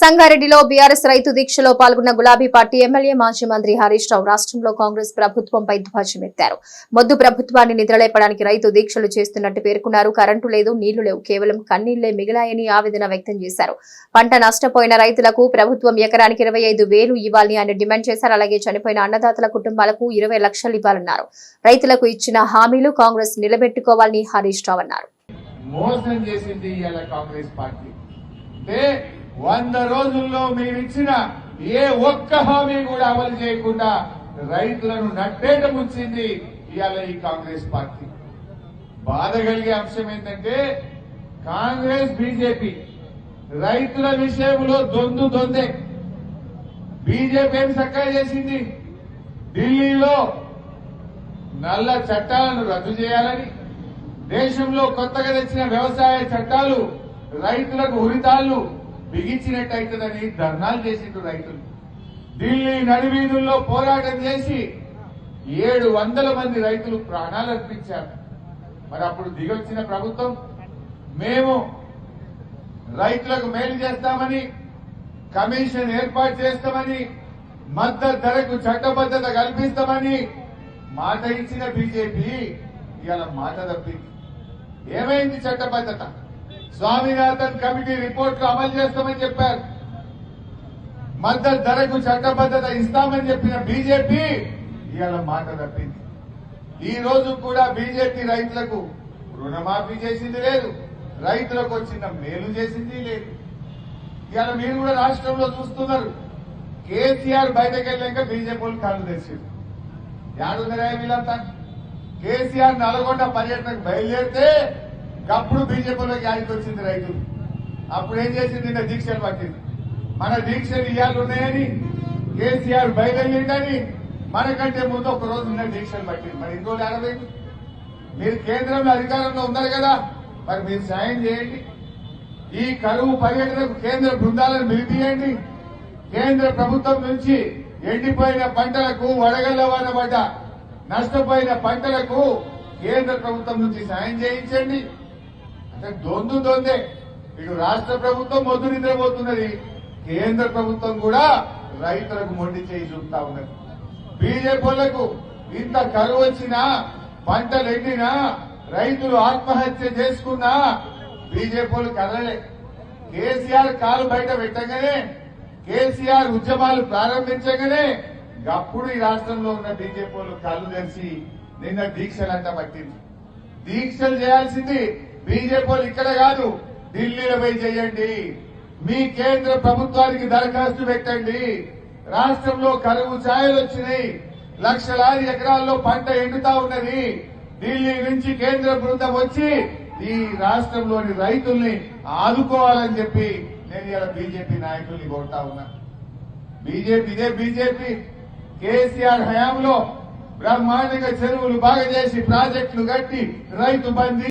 సంగారెడ్డిలో బీఆర్ఎస్ రైతు దీక్షలో పాల్గొన్న గులాబీ పార్టీ ఎమ్మెల్యే మాజీ మంత్రి హరీష్ రావు రాష్ట్రంలో కాంగ్రెస్ ప్రభుత్వంపై ధ్వజమెత్తారు మొద్దు ప్రభుత్వాన్ని నిద్రలేపడానికి రైతు దీక్షలు చేస్తున్నట్టు పేర్కొన్నారు. కరెంటు లేదు నీళ్ళు లేవు. కేవలం కన్నీళ్ళే మిగిలాయని ఆవేదన వ్యక్తం చేశారు. పంట నష్టపోయిన రైతులకు ప్రభుత్వం ఎకరానికి ఇరవై ఐదు వేలు ఇవ్వాలని ఆయన డిమాండ్ చేశారు. అలాగే చనిపోయిన అన్నదాతల కుటుంబాలకు ఇరవై లక్షలు ఇవ్వాలన్నారు. రైతులకు ఇచ్చిన హామీలు కాంగ్రెస్ నిలబెట్టుకోవాలని హరీష్ రావు అన్నారు. మోసం చేసింది కాంగ్రెస్ పార్టీ. వంద రోజుల్లో మీరు ఇచ్చిన ఏ ఒక్క హామీ కూడా అమలు చేయకుండా రైతులను నట్టేట ముంచింది ఇవాళ ఈ కాంగ్రెస్ పార్టీ. బాధ కలిగే అంశం ఏంటంటే కాంగ్రెస్ బీజేపీ రైతుల విషయంలో దొందు దొందే. బీజేపీ ఏం చక్కగా చేసింది? ఢిల్లీలో నల్ల చట్టాలను రద్దు చేయాలని దేశంలో కొత్తగా తెచ్చిన వ్యవసాయ చట్టాలు రైతులకు ఉరితాళ్ళు బిగించినట్టు అవుతుందని ధర్నాలు చేసిండ్రు రైతులు. ఢిల్లీ నడివీధుల్లో పోరాటం చేసి ఏడు వందల మంది రైతులు ప్రాణాలు అర్పించారు. మరి అప్పుడు దిగొచ్చిన ప్రభుత్వం మేము రైతులకు మేలు చేస్తామని కమిషన్ ఏర్పాటు చేస్తామని మద్దతు ధరకు చట్టబద్ధత కల్పిస్తామని మాట ఇచ్చిన బీజేపీ ఇవాళ మాట తప్పింది. ఏమైంది చట్టబద్ధత? స్వామినాథన్ కమిటీ రిపోర్ట్లు అమలు చేస్తామని చెప్పారు. మద్దతు ధరకు చట్టబద్ధత ఇస్తామని చెప్పిన బీజేపీ ఇవాళ మాట తప్పింది. ఈ రోజు కూడా బీజేపీ రైతులకు రుణమాఫీ చేసింది లేదు. రైతులకు వచ్చిన మేలు చేసింది లేదు. ఇవాళ మీరు కూడా రాష్ట్రంలో చూస్తున్నారు. కేసీఆర్ బయటకు వెళ్ళాక బీజేపీ వాళ్ళు కాళ్ళు తెచ్చారు యాడుందరా వీళ్ళంతా? కేసీఆర్ నల్గొండ పర్యటనకు బయలుదేరితే అప్పుడు బీజేపీలోకి యాడికి వచ్చింది రైతు? అప్పుడు ఏం చేసింది? నిన్న దీక్షలు పట్టింది. మన దీక్షలు ఇవాళ ఉన్నాయని కేసీఆర్ బయలుదేరిందని మనకంటే ముందు ఒక రోజు నిన్న దీక్షలు పట్టింది. మరి ఇంకో ఏడవైంది మీరు కేంద్రంలో అధికారంలో ఉన్నారు కదా మరి మీరు సాయం చేయండి. ఈ కరువు పర్యటనకు కేంద్ర బృందాలను నిలిపియండి కేంద్ర ప్రభుత్వం నుంచి ఎండిపోయిన పంటలకు వడగల్ల వాన నష్టపోయిన పంటలకు కేంద్ర ప్రభుత్వం నుంచి సాయం చేయించండి. దొందు దొందే. ఇటు రాష్ట్ర ప్రభుత్వం మొద్దు నిద్రపోతున్నది. కేంద్ర ప్రభుత్వం కూడా రైతులకు మొండి చేయి చూపుతా ఉన్నది. బీజేపీలకు ఇంత కరువు వచ్చినా పంటలు ఎండినా రైతులు ఆత్మహత్య చేసుకున్నా బీజేపీలు కదలలే. కేసీఆర్ కాలు బయట పెట్టగానే కేసీఆర్ ఉద్యమాలు ప్రారంభించగానే అప్పుడు ఈ రాష్ట్రంలో ఉన్న బీజేపీలు కళ్ళు తెరిచి నిన్న దీక్షలంట పట్టింది. దీక్షలు చేయాల్సింది బీజేపీ ఇక్కడ కాదు ఢిల్లీలో పోయి చేయండి. మీ కేంద్ర ప్రభుత్వానికి దరఖాస్తు పెట్టండి. రాష్ట్రంలో కరువు ఛాయలు వచ్చినాయి. లక్షలాది ఎకరాల్లో పంట ఎండుతా ఉన్నది. ఢిల్లీ నుంచి కేంద్ర బృందం వచ్చి ఈ రాష్ట్రంలోని రైతుల్ని ఆదుకోవాలని చెప్పి నేను ఇలా బీజేపీ నాయకుల్ని కోరుతా ఉన్నా. బీజేపీ ఇదే బీజేపీ. కేసీఆర్ హయాంలో బ్రహ్మాండంగా చెరువులు బాగా చేసి ప్రాజెక్టులు కట్టి రైతు బంధి